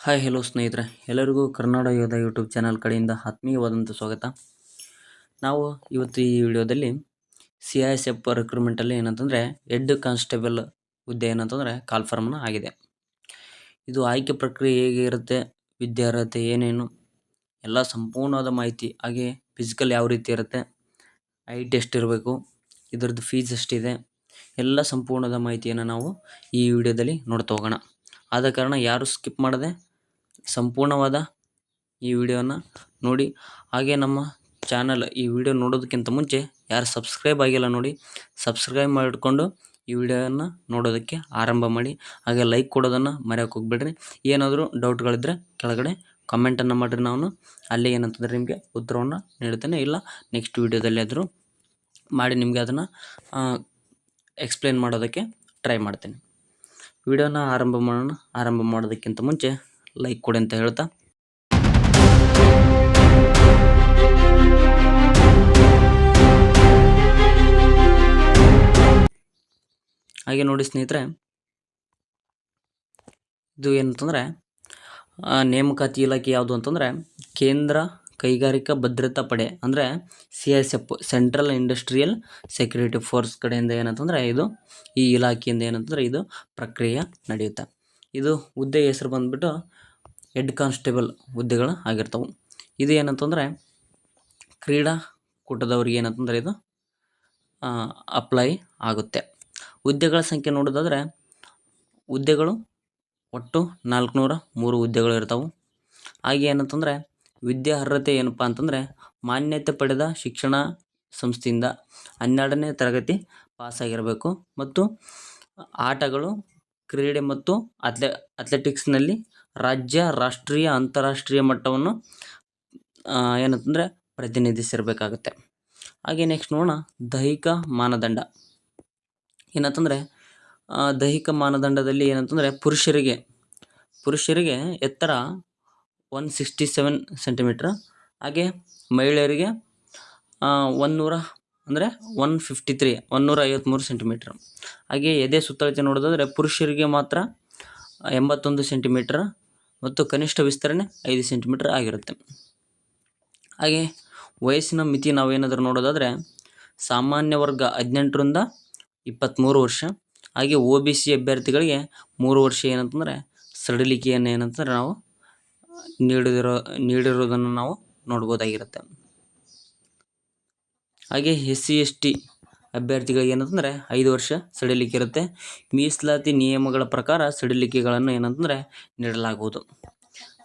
Hi hello ಸ್ನೇಹಿತರೆ. ಎಲ್ಲರಿಗೂ ಕರ್ನಾಟಕ ಯೋಧ ಯೂಟ್ಯೂಬ್ ಚಾನಲ್ ಕಡೆಯಿಂದ ಆತ್ಮೀಯವಾದಂಥ ಸ್ವಾಗತ. ನಾವು ಇವತ್ತು ಈ ವಿಡಿಯೋದಲ್ಲಿ ಸಿ ಐ ಎಸ್ ಎಫ್ ರಿಕ್ರೂಟ್ಮೆಂಟಲ್ಲಿ ಏನಂತಂದರೆ ಹೆಡ್ ಕಾನ್ಸ್ಟೇಬಲ್ ಹುದ್ದೆ ಏನಂತಂದರೆ ಕಾಲ್ಫಾರ್ಮ್ನ ಆಗಿದೆ. ಇದು ಆಯ್ಕೆ ಪ್ರಕ್ರಿಯೆ ಹೇಗೆ ಇರುತ್ತೆ, ವಿದ್ಯಾರ್ಹತೆ ಏನೇನು, ಎಲ್ಲ ಸಂಪೂರ್ಣವಾದ ಮಾಹಿತಿ, ಹಾಗೆ ಫಿಸಿಕಲ್ ಯಾವ ರೀತಿ ಇರುತ್ತೆ ಹೈಟ್ ಎಷ್ಟಿರಬೇಕು ಇದರದ್ದು ಫೀಸ್ ಎಷ್ಟಿದೆ ಎಲ್ಲ ಸಂಪೂರ್ಣದ ಮಾಹಿತಿಯನ್ನು ನಾವು ಈ ವಿಡಿಯೋದಲ್ಲಿ ನೋಡ್ತಾ ಹೋಗೋಣ. ಆದ ಕಾರಣ ಯಾರು ಸ್ಕಿಪ್ ಮಾಡದೆ ಸಂಪೂರ್ಣವಾದ ಈ ವಿಡಿಯೋನ ನೋಡಿ. ಹಾಗೆ ನಮ್ಮ ಚಾನಲ್ ಈ ವಿಡಿಯೋ ನೋಡೋದಕ್ಕಿಂತ ಮುಂಚೆ ಯಾರು ಸಬ್ಸ್ಕ್ರೈಬ್ ಆಗಿಲ್ಲ ನೋಡಿ, ಸಬ್ಸ್ಕ್ರೈಬ್ ಮಾಡಿಕೊಂಡು ಈ ವಿಡಿಯೋನ ನೋಡೋದಕ್ಕೆ ಆರಂಭ ಮಾಡಿ. ಹಾಗೆ ಲೈಕ್ ಕೊಡೋದನ್ನು ಮರೆಯೋಕೆ ಹೋಗ್ಬೇಡ್ರಿ. ಏನಾದರೂ ಡೌಟ್ಗಳಿದ್ದರೆ ಕೆಳಗಡೆ ಕಮೆಂಟನ್ನು ಮಾಡಿರಿ ನಾನು. ಅಲ್ಲಿ ಏನಂತಂದರೆ ನಿಮಗೆ ಉತ್ತರವನ್ನು ನೀಡ್ತೇನೆ ಇಲ್ಲ, ನೆಕ್ಸ್ಟ್ ವಿಡಿಯೋದಲ್ಲಿ ಆದರೂ ಮಾಡಿ ನಿಮಗೆ ಅದನ್ನು ಎಕ್ಸ್ಪ್ಲೇನ್ ಮಾಡೋದಕ್ಕೆ ಟ್ರೈ ಮಾಡ್ತೇನೆ. ವಿಡಿಯೋನ ಆರಂಭ ಮಾಡೋಣ. ಆರಂಭ ಮಾಡೋದಕ್ಕಿಂತ ಮುಂಚೆ ಲೈಕ್ ಕೊಡಿ ಅಂತ ಹೇಳ್ತಾ. ಹಾಗೆ ನೋಡಿ ಸ್ನೇಹಿತರೆ, ಇದು ಏನಂತಂದರೆ ನೇಮಕಾತಿ ಇಲಾಖೆ ಯಾವುದು ಅಂತಂದರೆ, ಕೇಂದ್ರ ಕೈಗಾರಿಕಾ ಭದ್ರತಾ ಪಡೆ, ಅಂದರೆ C S F central industrial security force ಕಡೆಯಿಂದ ಏನಂತಂದರೆ ಇದು, ಈ ಇಲಾಖೆಯಿಂದ ಏನಂತಂದರೆ ಇದು ಪ್ರಕ್ರಿಯೆ ನಡೆಯುತ್ತೆ. ಇದು ಹುದ್ದೆ ಹೆಸರು ಬಂದುಬಿಟ್ಟು ಹೆಡ್ ಕಾನ್ಸ್ಟೇಬಲ್ ಹುದ್ದೆಗಳು ಆಗಿರ್ತವೆ. ಇದು ಏನಂತಂದರೆ ಕ್ರೀಡಾಕೂಟದವ್ರಿಗೆ ಏನಂತಂದರೆ ಇದು ಅಪ್ಲೈ ಆಗುತ್ತೆ. ಹುದ್ದೆಗಳ ಸಂಖ್ಯೆ ನೋಡೋದಾದರೆ, ಹುದ್ದೆಗಳು ಒಟ್ಟು ನಾಲ್ಕುನೂರ ಮೂರು ಹುದ್ದೆಗಳು ಇರ್ತವೆ. ಹಾಗೆ ಏನಂತಂದರೆ ವಿದ್ಯಾರ್ಹತೆ ಏನಪ್ಪ ಅಂತಂದರೆ, ಮಾನ್ಯತೆ ಪಡೆದ ಶಿಕ್ಷಣ ಸಂಸ್ಥೆಯಿಂದ ಹನ್ನೆರಡನೇ ತರಗತಿ ಪಾಸಾಗಿರಬೇಕು. ಮತ್ತು ಆಟಗಳು, ಕ್ರೀಡೆ ಮತ್ತು ಅಥ್ಲೆ, ಅಥ್ಲೆಟಿಕ್ಸ್ನಲ್ಲಿ ರಾಜ್ಯ, ರಾಷ್ಟ್ರೀಯ, ಅಂತಾರಾಷ್ಟ್ರೀಯ ಮಟ್ಟವನ್ನು ಏನಂತಂದರೆ ಪ್ರತಿನಿಧಿಸಿರಬೇಕಾಗತ್ತೆ. ಹಾಗೆ ನೆಕ್ಸ್ಟ್ ನೋಡೋಣ, ದೈಹಿಕ ಮಾನದಂಡ. ಏನಂತಂದರೆ ದೈಹಿಕ ಮಾನದಂಡದಲ್ಲಿ ಏನಂತಂದರೆ ಪುರುಷರಿಗೆ ಪುರುಷರಿಗೆ ಎತ್ತರ ಒನ್ ಸಿಕ್ಸ್ಟಿ ಸೆವೆನ್ ಸೆಂಟಿಮೀಟ್ರ್ ಹಾಗೆ ಮಹಿಳೆಯರಿಗೆ ಒನ್ನೂರ ಅಂದರೆ ಒನ್ ಫಿಫ್ಟಿ ತ್ರೀ ಒನ್ನೂರ ಐವತ್ತ್ಮೂರು ಸೆಂಟಿಮೀಟ್ರ್ ಹಾಗೆ ಎದೆ ಸುತ್ತಳತೆ ನೋಡೋದಾದರೆ ಪುರುಷರಿಗೆ ಮಾತ್ರ ಎಂಬತ್ತೊಂದು ಸೆಂಟಿಮೀಟ್ರ್ ಮತ್ತು ಕನಿಷ್ಠ ವಿಸ್ತರಣೆ ಐದು ಸೆಂಟಿಮೀಟರ್ ಆಗಿರುತ್ತೆ. ಹಾಗೆ ವಯಸ್ಸಿನ ಮಿತಿ ನಾವೇನಾದರೂ ನೋಡೋದಾದರೆ ಸಾಮಾನ್ಯ ವರ್ಗ ಹದಿನೆಂಟರಿಂದ ಇಪ್ಪತ್ತ್ಮೂರು ವರ್ಷ. ಹಾಗೆ ಒ ಬಿ ಸಿ ಅಭ್ಯರ್ಥಿಗಳಿಗೆ ಮೂರು ವರ್ಷ ಏನಂತಂದರೆ ಸಡಿಲಿಕೆಯನ್ನು ಏನಂತಂದರೆ ನಾವು ನೀಡಿದಿರೋ ನೀಡಿರೋದನ್ನು ನಾವು ನೋಡ್ಬೋದಾಗಿರುತ್ತೆ. ಹಾಗೆ ಎಸ್ ಸಿ, ಎಸ್ ಟಿ ಅಭ್ಯರ್ಥಿಗಳಿಗೆ ಏನಂತಂದರೆ ಐದು ವರ್ಷ ಸಡಿಲಿಕೆ ಇರುತ್ತೆ. ಮೀಸಲಾತಿ ನಿಯಮಗಳ ಪ್ರಕಾರ ಸಡಿಲಿಕೆಗಳನ್ನು ಏನಂತಂದರೆ ನೀಡಲಾಗುವುದು.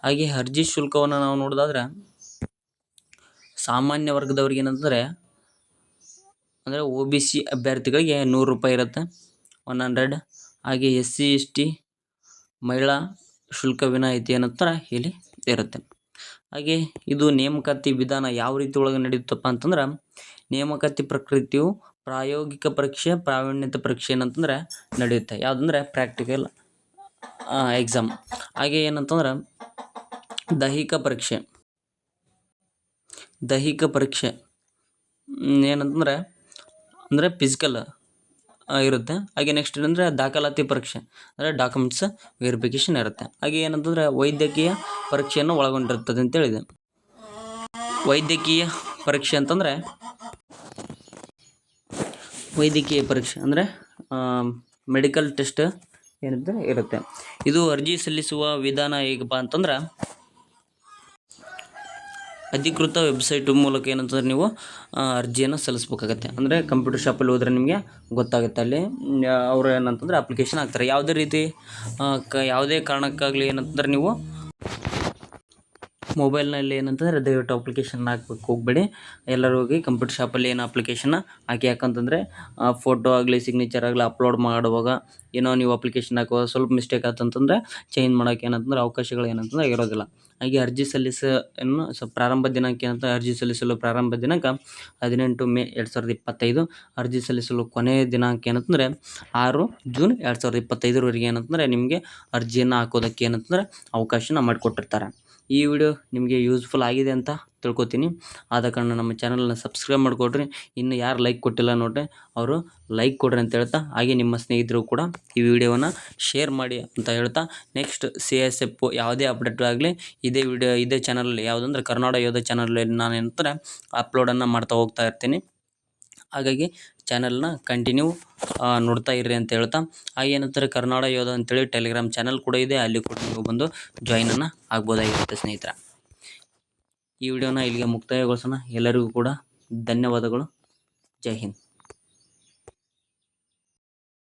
ಹಾಗೆ ಅರ್ಜಿ ಶುಲ್ಕವನ್ನು ನಾವು ನೋಡೋದಾದ್ರೆ ಸಾಮಾನ್ಯ ವರ್ಗದವ್ರಿಗೆ ಏನಂತಂದರೆ ಅಂದರೆ ಒ ಬಿ ಸಿ ಅಭ್ಯರ್ಥಿಗಳಿಗೆ ನೂರು ರೂಪಾಯಿ ಇರುತ್ತೆ. One hundred. ಹಾಗೆ ಎಸ್ ಸಿ, ಎಸ್ ಟಿ ಮಹಿಳಾ ಶುಲ್ಕ ವಿನಾಯಿತಿ ಏನಂತಾರೆ ಇಲ್ಲಿ ಇರುತ್ತೆ. ಹಾಗೆ ಇದು ನೇಮಕಾತಿ ವಿಧಾನ ಯಾವ ರೀತಿ ಒಳಗೆ ನಡೆಯುತ್ತಪ್ಪ ಅಂತಂದ್ರೆ ನೇಮಕಾತಿ ಪ್ರಕೃತಿಯು ಪ್ರಾಯೋಗಿಕ ಪರೀಕ್ಷೆ, ಪ್ರಾವೀಣ್ಯತೆ ಪರೀಕ್ಷೆ ಏನಂತಂದರೆ ನಡೆಯುತ್ತೆ. ಯಾವುದಂದ್ರೆ ಪ್ರಾಕ್ಟಿಕಲ್ ಎಕ್ಸಾಮ್ ಹಾಗೆ ಏನಂತಂದ್ರೆ ದೈಹಿಕ ಪರೀಕ್ಷೆ. ದೈಹಿಕ ಪರೀಕ್ಷೆ. ಏನಂತಂದ್ರೆ ಅಂದರೆ ಫಿಸಿಕಲ್ ಇರುತ್ತೆ. ಹಾಗೆ ನೆಕ್ಸ್ಟ್ ಏನಂದರೆ ದಾಖಲಾತಿ ಪರೀಕ್ಷೆ. ಅಂದರೆ ಡಾಕ್ಯುಮೆಂಟ್ಸ್ ವೆರಿಫಿಕೇಷನ್ ಇರುತ್ತೆ. ಹಾಗೆ ಏನಂತಂದರೆ ವೈದ್ಯಕೀಯ ಪರೀಕ್ಷೆಯನ್ನು ಒಳಗೊಂಡಿರುತ್ತದೆ ಅಂತೇಳಿದೆ. ವೈದ್ಯಕೀಯ ಪರೀಕ್ಷೆ ಅಂತಂದರೆ ವೈದ್ಯಕೀಯ ಪರೀಕ್ಷೆ ಅಂದರೆ ಮೆಡಿಕಲ್ ಟೆಸ್ಟ್ ಏನಿದೆ ಇರುತ್ತೆ. ಇದು ಅರ್ಜಿ ಸಲ್ಲಿಸುವ ವಿಧಾನ ಹೇಗಪ್ಪ ಅಂತಂದ್ರೆ, ಅಧಿಕೃತ ವೆಬ್ಸೈಟ್ ಮೂಲಕ ಏನಂತಂದ್ರೆ ನೀವು ಅರ್ಜಿಯನ್ನು ಸಲ್ಲಿಸ್ಬೇಕಾಗತ್ತೆ. ಅಂದರೆ ಕಂಪ್ಯೂಟರ್ ಶಾಪಲ್ಲಿ ಹೋದರೆ ನಿಮಗೆ ಗೊತ್ತಾಗುತ್ತೆ. ಅಲ್ಲಿ, ಅವರು ಏನಂತಂದ್ರೆ ಅಪ್ಲಿಕೇಶನ್ ಹಾಕ್ತಾರೆ. ಯಾವುದೇ ರೀತಿ ಕ, ಯಾವುದೇ ಕಾರಣಕ್ಕಾಗಲಿ ಏನಂತಂದ್ರೆ ನೀವು ಮೊಬೈಲ್ನಲ್ಲಿ ಏನಂತಂದರೆ ದಯವಿಟ್ಟು ಅಪ್ಲಿಕೇಶನ್ ಹಾಕ್ಬೇಕು, ಹೋಗಬೇಡಿ. ಎಲ್ಲರೂ ಹೋಗಿ ಕಂಪ್ಯೂಟರ್ ಶಾಪಲ್ಲಿ ಏನು ಅಪ್ಲಿಕೇಶನ್ನ ಹಾಕಿ, ಯಾಕಂತಂದರೆ ಫೋಟೋ ಆಗಲಿ ಸಿಗ್ನೇಚರ್ ಆಗಲಿ ಅಪ್ಲೋಡ್ ಮಾಡುವಾಗ ಏನೋ ನೀವು ಅಪ್ಲಿಕೇಶನ್ ಹಾಕುವಾಗ ಸ್ವಲ್ಪ ಮಿಸ್ಟೇಕ್ ಆತಂತಂದರೆ ಚೇಂಜ್ ಮಾಡೋಕೆ ಏನಂತಂದ್ರೆ ಅವಕಾಶಗಳು ಏನಂತಂದ್ರೆ ಇರೋದಿಲ್ಲ. ಹಾಗೆ ಅರ್ಜಿ ಸಲ್ಲಿಸ ಏನು ಸ, ಪ್ರಾರಂಭ ದಿನಾಂಕ ಏನಂತ ಅರ್ಜಿ ಸಲ್ಲಿಸಲು ಪ್ರಾರಂಭ ದಿನಾಂಕ ಹದಿನೆಂಟು ಮೇ ಎರಡು ಸಾವಿರದ ಇಪ್ಪತ್ತೈದು. ಅರ್ಜಿ ಸಲ್ಲಿಸಲು ಕೊನೆಯ ದಿನಾಂಕ ಏನಂತಂದರೆ ಆರು ಜೂನ್ ಎರಡು ಸಾವಿರದ ಇಪ್ಪತ್ತೈದರವರೆಗೆ ಏನಂತಂದರೆ ನಿಮಗೆ ಅರ್ಜಿಯನ್ನು ಹಾಕೋದಕ್ಕೆ ಏನಂತಂದರೆ ಅವಕಾಶನ ಮಾಡಿಕೊಟ್ಟಿರ್ತಾರೆ. ಈ ವಿಡಿಯೋ ನಿಮಗೆ ಯೂಸ್ಫುಲ್ ಆಗಿದೆ ಅಂತ ತಿಳ್ಕೊತೀನಿ. ಆದ ಕಾರಣ ನಮ್ಮ ಚಾನಲ್ನ ಸಬ್ಸ್ಕ್ರೈಬ್ ಮಾಡಿಕೊಡ್ರಿ. ಇನ್ನು ಯಾರು ಲೈಕ್ ಕೊಟ್ಟಿಲ್ಲ ನೋಡ್ರಿ, ಅವರು ಲೈಕ್ ಕೊಡ್ರಿ ಅಂತ ಹೇಳ್ತಾ, ಹಾಗೆ ನಿಮ್ಮ ಸ್ನೇಹಿತರು ಕೂಡ ಈ ವಿಡಿಯೋವನ್ನು ಶೇರ್ ಮಾಡಿ ಅಂತ ಹೇಳ್ತಾ, ನೆಕ್ಸ್ಟ್ ಸಿ ಎಸ್ ಎಫ್ ಯಾವುದೇ ಅಪ್ಡೇಟ್ ಆಗಲಿ, ಇದೇ ವಿಡಿಯೋ, ಇದೇ ಚಾನಲಲ್ಲಿ, ಯಾವುದಂದ್ರೆ ಕರ್ನಾಟಕ ಯೋಧ ಚಾನಲಲ್ಲಿ ನಾನು ಏನಂತಾರೆ ಅಪ್ಲೋಡನ್ನು ಮಾಡ್ತಾ ಹೋಗ್ತಾ ಇರ್ತೀನಿ. ಹಾಗಾಗಿ ಚಾನಲ್ನ ಕಂಟಿನ್ಯೂ ನೋಡ್ತಾ ಇರ್ರಿ ಅಂತ ಹೇಳ್ತಾ. ಹಾಗೆ ಏನಂತಾರೆ ಕರ್ನಾಟಕ ಯೋಧ ಅಂತೇಳಿ ಟೆಲಿಗ್ರಾಮ್ ಚಾನಲ್ ಕೂಡ ಇದೆ. ಅಲ್ಲಿ ಕೂಡ ನೀವು ಬಂದು ಜಾಯ್ನನ್ನು ಆಗ್ಬೋದಾಗಿರುತ್ತೆ ಸ್ನೇಹಿತರ. ಈ ವಿಡಿಯೋನ ಇಲ್ಲಿಗೆ ಮುಕ್ತಾಯಗೊಳಿಸೋಣ. ಎಲ್ಲರಿಗೂ ಕೂಡ ಧನ್ಯವಾದಗಳು. ಜೈ ಹಿಂದ್.